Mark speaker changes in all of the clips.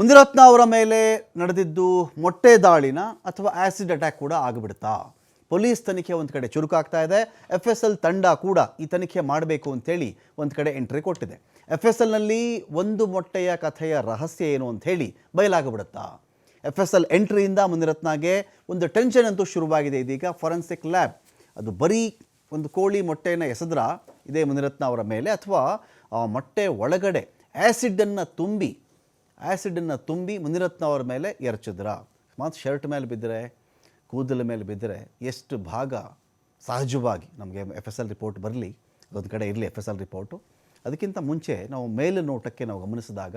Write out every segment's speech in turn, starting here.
Speaker 1: ಮುಂದಿರತ್ನ ಅವರ ಮೇಲೆ ನಡೆದಿದ್ದು ಮೊಟ್ಟೆ ದಾಳಿನ ಅಥವಾ ಆ್ಯಸಿಡ್ ಅಟ್ಯಾಕ್ ಕೂಡ ಆಗಿಬಿಡ್ತಾ. ಪೊಲೀಸ್ ತನಿಖೆ ಒಂದು ಕಡೆ ಚುರುಕಾಗ್ತಾ ಇದೆ. ಎಫ್ ಎಸ್ ಎಲ್ ತಂಡ ಕೂಡ ಈ ತನಿಖೆ ಮಾಡಬೇಕು ಅಂತೇಳಿ ಒಂದು ಕಡೆ ಎಂಟ್ರಿ ಕೊಟ್ಟಿದೆ. ಎಫ್ ಎಸ್ ಎಲ್ನಲ್ಲಿ ಒಂದು ಮೊಟ್ಟೆಯ ಕಥೆಯ ರಹಸ್ಯ ಏನು ಅಂತ ಹೇಳಿ ಬಯಲಾಗಿಬಿಡುತ್ತಾ. ಎಫ್ ಎಸ್ ಎಲ್ ಎಂಟ್ರಿಯಿಂದ ಮುಂದಿರತ್ನಾಗೆ ಒಂದು ಟೆನ್ಷನ್ ಅಂತೂ ಶುರುವಾಗಿದೆ. ಇದೀಗ ಫೊರೆನ್ಸಿಕ್ ಲ್ಯಾಬ್ ಅದು ಬರೀ ಒಂದು ಕೋಳಿ ಮೊಟ್ಟೆಯನ್ನು ಎಸೆದ್ರ ಇದೇ ಮುನಿರತ್ನ ಅವರ ಮೇಲೆ ಅಥವಾ ಆ ಮೊಟ್ಟೆ ಒಳಗಡೆ ಆ್ಯಸಿಡನ್ನು ತುಂಬಿ ಆ್ಯಸಿಡನ್ನು ತುಂಬಿ ಮುನಿರತ್ನ ಅವರ ಮೇಲೆ ಎರಚಿದ್ರ. ಮತ್ತು ಶರ್ಟ್ ಮೇಲೆ ಬಿದ್ದರೆ, ಕೂದಲ ಮೇಲೆ ಬಿದ್ದರೆ ಎಷ್ಟು ಭಾಗ ಸಹಜವಾಗಿ ನಮಗೆ ಎಫ್ ಎಸ್ ಎಲ್ ರಿಪೋರ್ಟ್ ಬರಲಿ ಒಂದು ಕಡೆ ಇರಲಿ ಎಫ್ ಎಸ್ ಎಲ್ ರಿಪೋರ್ಟು ಅದಕ್ಕಿಂತ ಮುಂಚೆ ನಾವು ಮೇಲೆ ನೋಟಕ್ಕೆ ನಾವು ಗಮನಿಸಿದಾಗ,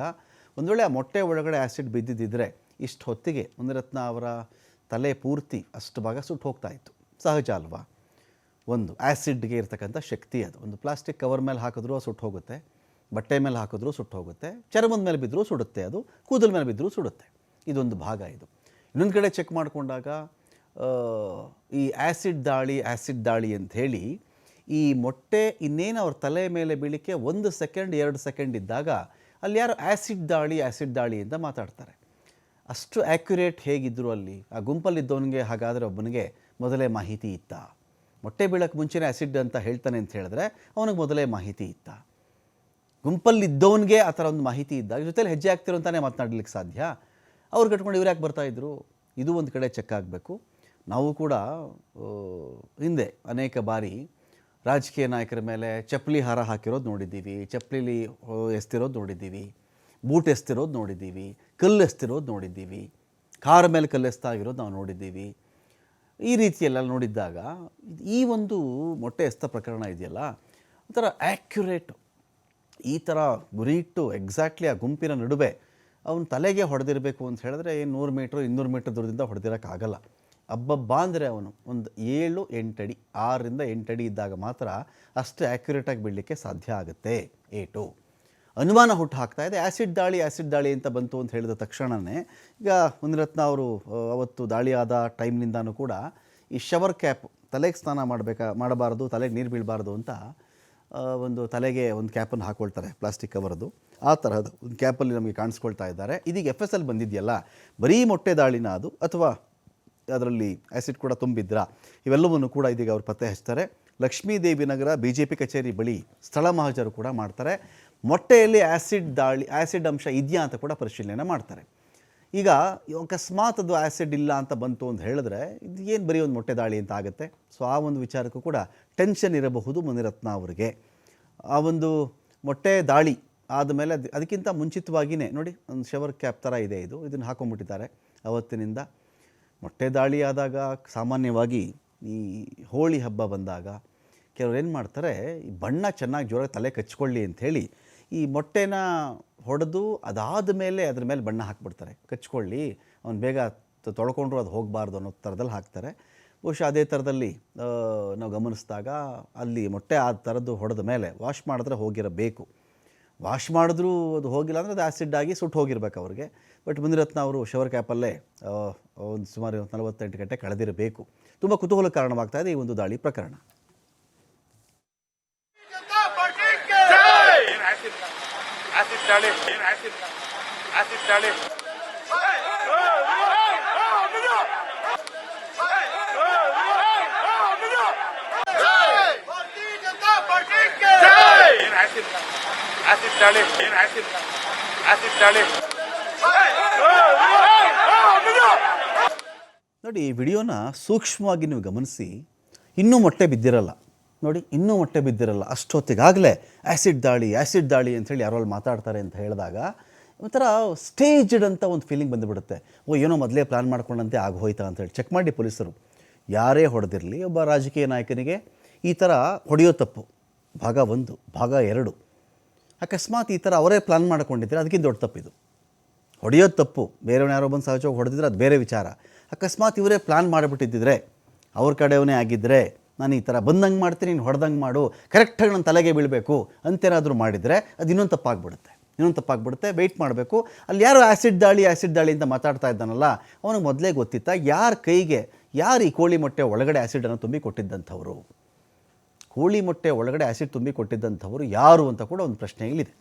Speaker 1: ಒಂದು ವೇಳೆ ಆ ಮೊಟ್ಟೆ ಒಳಗಡೆ ಆ್ಯಸಿಡ್ ಬಿದ್ದಿದ್ದರೆ ಇಷ್ಟು ಹೊತ್ತಿಗೆ ಮುನಿರತ್ನ ಅವರ ತಲೆ ಪೂರ್ತಿ ಅಷ್ಟು ಭಾಗ ಸುಟ್ಟು ಹೋಗ್ತಾ ಇತ್ತು. ಸಹಜ ಅಲ್ವಾ? ಒಂದು ಆ್ಯಸಿಡ್ಗೆ ಇರ್ತಕ್ಕಂಥ ಶಕ್ತಿ ಅದು. ಒಂದು ಪ್ಲಾಸ್ಟಿಕ್ ಕವರ್ ಮೇಲೆ ಹಾಕಿದ್ರೂ ಸುಟ್ಟು ಹೋಗುತ್ತೆ. ಬಟ್ಟೆ ಮೇಲೆ ಹಾಕಿದ್ರೂ ಸುಟ್ಟು ಹೋಗುತ್ತೆ, ಚರ್ಮದ ಮೇಲೆ ಬಿದ್ದರೂ ಸುಡುತ್ತೆ ಅದು, ಕೂದಲ ಮೇಲೆ ಬಿದ್ದರೂ ಸುಡುತ್ತೆ. ಇದೊಂದು ಭಾಗ ಇದು. ಇನ್ನೊಂದು ಕಡೆ ಚೆಕ್ ಮಾಡಿಕೊಂಡಾಗ ಈ ಆ್ಯಸಿಡ್ ದಾಳಿ ಆ್ಯಸಿಡ್ ದಾಳಿ ಅಂತ ಹೇಳಿ ಈ ಮೊಟ್ಟೆ ಇನ್ನೇನು ಅವ್ರ ತಲೆ ಮೇಲೆ ಬೀಳಿಕೆ ಒಂದು ಸೆಕೆಂಡ್ ಎರಡು ಸೆಕೆಂಡ್ ಇದ್ದಾಗ ಅಲ್ಲಿ ಯಾರು ಆ್ಯಸಿಡ್ ದಾಳಿ ಆ್ಯಸಿಡ್ ದಾಳಿ ಅಂತ ಮಾತಾಡ್ತಾರೆ. ಅಷ್ಟು ಆ್ಯಕ್ಯುರೇಟ್ ಹೇಗಿದ್ದರು ಅಲ್ಲಿ? ಆ ಗುಂಪಲ್ಲಿದ್ದವನಿಗೆ ಹಾಗಾದರೆ ಒಬ್ಬನಿಗೆ ಮೊದಲೇ ಮಾಹಿತಿ ಇತ್ತಾ? ಮೊಟ್ಟೆ ಬೀಳಕ್ಕೆ ಮುಂಚೆನೇ ಆ್ಯಸಿಡ್ ಅಂತ ಹೇಳ್ತಾನೆ ಅಂತ ಹೇಳಿದ್ರೆ ಅವನಿಗೆ ಮೊದಲೇ ಮಾಹಿತಿ ಇತ್ತ? ಗುಂಪಲ್ಲಿದ್ದವನಿಗೆ ಆ ಥರ ಒಂದು ಮಾಹಿತಿ ಇದ್ದಾಗ, ಜೊತೆಲಿ ಹೆಜ್ಜೆ ಆಗ್ತಿರೋ ಅಂತಾನೆ ಮಾತನಾಡಲಿಕ್ಕೆ ಸಾಧ್ಯ. ಅವ್ರು ಕಟ್ಕೊಂಡು ಇವ್ರು ಯಾಕೆ ಬರ್ತಾಯಿದ್ರು ಇದು ಒಂದು ಕಡೆ ಚೆಕ್ ಆಗಬೇಕು. ನಾವು ಕೂಡ ಹಿಂದೆ ಅನೇಕ ಬಾರಿ ರಾಜಕೀಯ ನಾಯಕರ ಮೇಲೆ ಚಪ್ಪಲಿ ಹಾರ ಹಾಕಿರೋದು ನೋಡಿದ್ದೀವಿ. ಚಪ್ಪಲಿಲಿ ಎಸ್ತಿರೋದು ನೋಡಿದ್ದೀವಿ. ಬೂಟ್ ಎಸ್ತಿರೋದು ನೋಡಿದ್ದೀವಿ. ಕಲ್ಲು ಎಸ್ತಿರೋದು ನೋಡಿದ್ದೀವಿ. ಕಾರ್ ಮೇಲೆ ಕಲ್ಲು ಎಸ್ತಾ ಆಗಿರೋದು ನಾವು ನೋಡಿದ್ದೀವಿ. ಈ ರೀತಿಯೆಲ್ಲ ನೋಡಿದ್ದಾಗ, ಈ ಒಂದು ಮೊಟ್ಟೆ ಎಸ್ತ ಪ್ರಕರಣ ಇದೆಯಲ್ಲ, ಒಂಥರ ಆ್ಯಕ್ಯುರೇಟು ಈ ಥರ ಗುರಿ ಇಟ್ಟು ಎಕ್ಸಾಕ್ಟ್ಲಿ ಆ ಗುಂಪಿನ ನಡುವೆ ಅವನ ತಲೆಗೆ ಹೊಡೆದಿರಬೇಕು ಅಂತ ಹೇಳಿದ್ರೆ ಏನು ನೂರು ಮೀಟ್ರ್ ಇನ್ನೂರು ಮೀಟ್ರ್ ದೂರದಿಂದ ಹೊಡೆದಿರೋಕ್ಕಾಗಲ್ಲ. ಅಬ್ಬಬ್ಬ ಅಂದರೆ ಅವನು ಒಂದು ಏಳು ಎಂಟಡಿ ಆರರಿಂದ ಎಂಟಡಿ ಇದ್ದಾಗ ಮಾತ್ರ ಅಷ್ಟು ಆ್ಯಕ್ಯುರೇಟಾಗಿ ಬಿಡಲಿಕ್ಕೆ ಸಾಧ್ಯ ಆಗುತ್ತೆ. ಏಟು ಅನುಮಾನ ಹುಟ್ಟು ಹಾಕ್ತಾ ಇದೆ ಆ್ಯಸಿಡ್ ದಾಳಿ ಆ್ಯಸಿಡ್ ದಾಳಿ ಅಂತ ಬಂತು ಅಂತ ಹೇಳಿದ ತಕ್ಷಣವೇ ಈಗ ಮುನಿರತ್ನ ಅವರು ಅವತ್ತು ದಾಳಿ ಆದ ಟೈಮ್ನಿಂದಾನೂ ಕೂಡ ಈ ಶವರ್ ಕ್ಯಾಪ್ ತಲೆಗೆ ಸ್ನಾನ ಮಾಡಬೇಕಾ, ಮಾಡಬಾರ್ದು, ತಲೆಗೆ ನೀರು ಬೀಳಬಾರ್ದು ಅಂತ ಒಂದು ತಲೆಗೆ ಒಂದು ಕ್ಯಾಪನ್ನು ಹಾಕ್ಕೊಳ್ತಾರೆ ಪ್ಲಾಸ್ಟಿಕ್ ಕವರ್ದು ಆ ತರಹದ ಒಂದು ಕ್ಯಾಪಲ್ಲಿ ನಮಗೆ ಕಾಣಿಸ್ಕೊಳ್ತಾ ಇದ್ದಾರೆ. ಇದೀಗ ಎಫ್ ಎಸ್ ಎಲ್ ಬಂದಿದೆಯಲ್ಲ, ಬರೀ ಮೊಟ್ಟೆ ದಾಳಿನ ಅದು, ಅಥವಾ ಅದರಲ್ಲಿ ಆ್ಯಸಿಡ್ ಕೂಡ ತುಂಬಿದ್ರ? ಇವೆಲ್ಲವನ್ನು ಕೂಡ ಇದೀಗ ಅವರು ಪತ್ತೆ ಹಚ್ತಾರೆ Lakshmidevi Nagar B J P ಕಚೇರಿ ಬಳಿ ಸ್ಥಳ ಮಹಾಜರು ಕೂಡ ಮಾಡ್ತಾರೆ. ಮೊಟ್ಟೆಯಲ್ಲಿ ಆ್ಯಸಿಡ್ ದಾಳಿ ಆ್ಯಸಿಡ್ ಅಂಶ ಇದೆಯಾ ಅಂತ ಕೂಡ ಪರಿಶೀಲನೆ ಮಾಡ್ತಾರೆ. ಈಗ ಅಕಸ್ಮಾತ್ ಅದು ಆ್ಯಸಿಡ್ ಇಲ್ಲ ಅಂತ ಬಂತು ಅಂತ ಹೇಳಿದ್ರೆ ಇದು ಏನು ಬರೀ ಒಂದು ಮೊಟ್ಟೆ ದಾಳಿ ಅಂತ ಆಗುತ್ತೆ? ಸೊ ಆ ಒಂದು ವಿಚಾರಕ್ಕೂ ಕೂಡ ಟೆನ್ಷನ್ ಇರಬಹುದು ಮುನಿರತ್ನ ಅವರಿಗೆ. ಆ ಒಂದು ಮೊಟ್ಟೆ ದಾಳಿ ಆದಮೇಲೆ ಅದು ಅದಕ್ಕಿಂತ ಮುಂಚಿತವಾಗಿಯೇ ನೋಡಿ, ಒಂದು ಶವರ್ ಕ್ಯಾಪ್ ಥರ ಇದೆ ಇದು. ಇದನ್ನು ಹಾಕೊಂಡ್ಬಿಟ್ಟಿದ್ದಾರೆ ಅವತ್ತಿನಿಂದ. ಮೊಟ್ಟೆ ದಾಳಿ ಆದಾಗ ಸಾಮಾನ್ಯವಾಗಿ ಈ ಹೋಳಿ ಹಬ್ಬ ಬಂದಾಗ ಕೆಲವ್ರು ಏನು ಮಾಡ್ತಾರೆ, ಈ ಬಣ್ಣ ಚೆನ್ನಾಗಿ ಜೋರಾಗಿ ತಲೆ ಕಚ್ಕೊಳ್ಳಿ ಅಂಥೇಳಿ ಈ ಮೊಟ್ಟೆನ ಹೊಡೆದು ಅದಾದ ಮೇಲೆ ಅದ್ರ ಮೇಲೆ ಬಣ್ಣ ಹಾಕ್ಬಿಡ್ತಾರೆ. ಕಚ್ಕೊಳ್ಳಿ, ಅವ್ನು ಬೇಗ ತೊಳ್ಕೊಂಡ್ರು ಅದು ಹೋಗಬಾರ್ದು ಅನ್ನೋ ಥರದಲ್ಲಿ ಹಾಕ್ತಾರೆ. ಬಹುಶಃ ಅದೇ ಥರದಲ್ಲಿ ನಾವು ಗಮನಿಸಿದಾಗ ಅಲ್ಲಿ ಮೊಟ್ಟೆ ಆ ಥರದ್ದು ಹೊಡೆದ ಮೇಲೆ ವಾಶ್ ಮಾಡಿದ್ರೆ ಹೋಗಿರಬೇಕು. ವಾಶ್ ಮಾಡಿದ್ರೂ ಅದು ಹೋಗಿಲ್ಲ ಅಂದರೆ ಅದು ಆ್ಯಸಿಡ್ ಆಗಿ ಸುಟ್ಟು ಹೋಗಿರ್ಬೇಕು ಅವ್ರಿಗೆ. ಬಟ್ ಮುನಿರತ್ನ ಅವರು ಶವರ್ ಕ್ಯಾಪಲ್ಲೇ ಒಂದು ಸುಮಾರು ನಲವತ್ತೆಂಟು ಗಂಟೆ ಕಳೆದಿರಬೇಕು. ತುಂಬ ಕುತೂಹಲ ಕಾರಣವಾಗ್ತಾ ಇದೆ ಈ ಒಂದು ದಾಳಿ ಪ್ರಕರಣ
Speaker 2: ಜನತಾ ಪಾರ್ಟಿಗೆ
Speaker 3: ಏನ್ ಆಸಿಡ್ ಆಸಿಡ್ ದಾಳಿ ಏನ್
Speaker 1: ನೋಡಿ ಈ ವಿಡಿಯೋನ ಸೂಕ್ಷ್ಮವಾಗಿ ನೀವು ಗಮನಿಸಿ ಇನ್ನೂ ಮೊಟ್ಟೆ ಬಿದ್ದಿರಲ್ಲ. ನೋಡಿ, ಇನ್ನೂ ಮೊಟ್ಟೆ ಬಿದ್ದಿರಲ್ಲ, ಅಷ್ಟೊತ್ತಿಗಾಗಲೇ ಆ್ಯಸಿಡ್ ದಾಳಿ ಆ್ಯಸಿಡ್ ದಾಳಿ ಅಂಥೇಳಿ ಯಾರೋ ಅಲ್ಲಿ ಮಾತಾಡ್ತಾರೆ ಅಂತ ಹೇಳಿದಾಗ ಒಂಥರ ಸ್ಟೇಜ್ಡ್ ಅಂತ ಒಂದು ಫೀಲಿಂಗ್ ಬಂದುಬಿಡುತ್ತೆ. ಓ, ಏನೋ ಮೊದಲೇ ಪ್ಲ್ಯಾನ್ ಮಾಡ್ಕೊಂಡಂತೆ ಆಗೋಯ್ತಾ ಅಂತೇಳಿ ಚೆಕ್ ಮಾಡಿ ಪೊಲೀಸರು. ಯಾರೇ ಹೊಡೆದಿರಲಿ, ಒಬ್ಬ ರಾಜಕೀಯ ನಾಯಕನಿಗೆ ಈ ಥರ ಹೊಡೆಯೋ ತಪ್ಪು. ಭಾಗ ಒಂದು, ಭಾಗ ಎರಡು. ಅಕಸ್ಮಾತ್ ಈ ಥರ ಅವರೇ ಪ್ಲ್ಯಾನ್ ಮಾಡ್ಕೊಂಡಿದ್ರೆ ಅದಕ್ಕಿಂತ ದೊಡ್ಡ ತಪ್ಪಿದು. ಹೊಡೆಯೋದು ತಪ್ಪು. ಬೇರೆಯವನ್ನ ಯಾರೋ ಬಂದು ಸಹಜವಾಗಿ ಹೊಡೆದಿದ್ರೆ ಅದು ಬೇರೆ ವಿಚಾರ. ಅಕಸ್ಮಾತ್ ಇವರೇ ಪ್ಲ್ಯಾನ್ ಮಾಡಿಬಿಟ್ಟಿದ್ದಿದ್ರೆ, ಅವ್ರ ಕಡೆಯವನೇ ಆಗಿದ್ದರೆ ನಾನು ಈ ಥರ ಬಂದಂಗೆ ಮಾಡ್ತೀನಿ, ನೀನು ಹೊಡೆದಂಗೆ ಮಾಡು ಕರೆಕ್ಟಾಗಿ ನನ್ನ ತಲೆಗೆ ಬೀಳಬೇಕು ಅಂತೇನಾದರೂ ಮಾಡಿದರೆ ಅದು ಇನ್ನೊಂದು ತಪ್ಪಾಗ್ಬಿಡುತ್ತೆ. ಇನ್ನೊಂದು ತಪ್ಪಾಗ್ಬಿಡುತ್ತೆ ವೆಯ್ಟ್ ಮಾಡಬೇಕು. ಅಲ್ಲಿ ಯಾರು ಆ್ಯಸಿಡ್ ದಾಳಿ ಆ್ಯಸಿಡ್ ದಾಳಿ ಅಂತ ಮಾತಾಡ್ತಾ ಇದ್ದಾನಲ್ಲ, ಅವನಿಗೆ ಮೊದಲೇ ಗೊತ್ತಿತ್ತ ಯಾರ ಕೈಗೆ, ಯಾರು ಈ ಕೋಳಿ ಮೊಟ್ಟೆ ಒಳಗಡೆ ಆ್ಯಸಿಡನ್ನು ತುಂಬಿ ಕೊಟ್ಟಿದ್ದಂಥವ್ರು? ಕೋಳಿ ಮೊಟ್ಟೆ ಒಳಗಡೆ ಆ್ಯಸಿಡ್ ತುಂಬಿ ಕೊಟ್ಟಿದ್ದಂಥವ್ರು ಯಾರು ಅಂತ ಕೂಡ ಒಂದು ಪ್ರಶ್ನೆ ಇಲ್ಲಿದೆ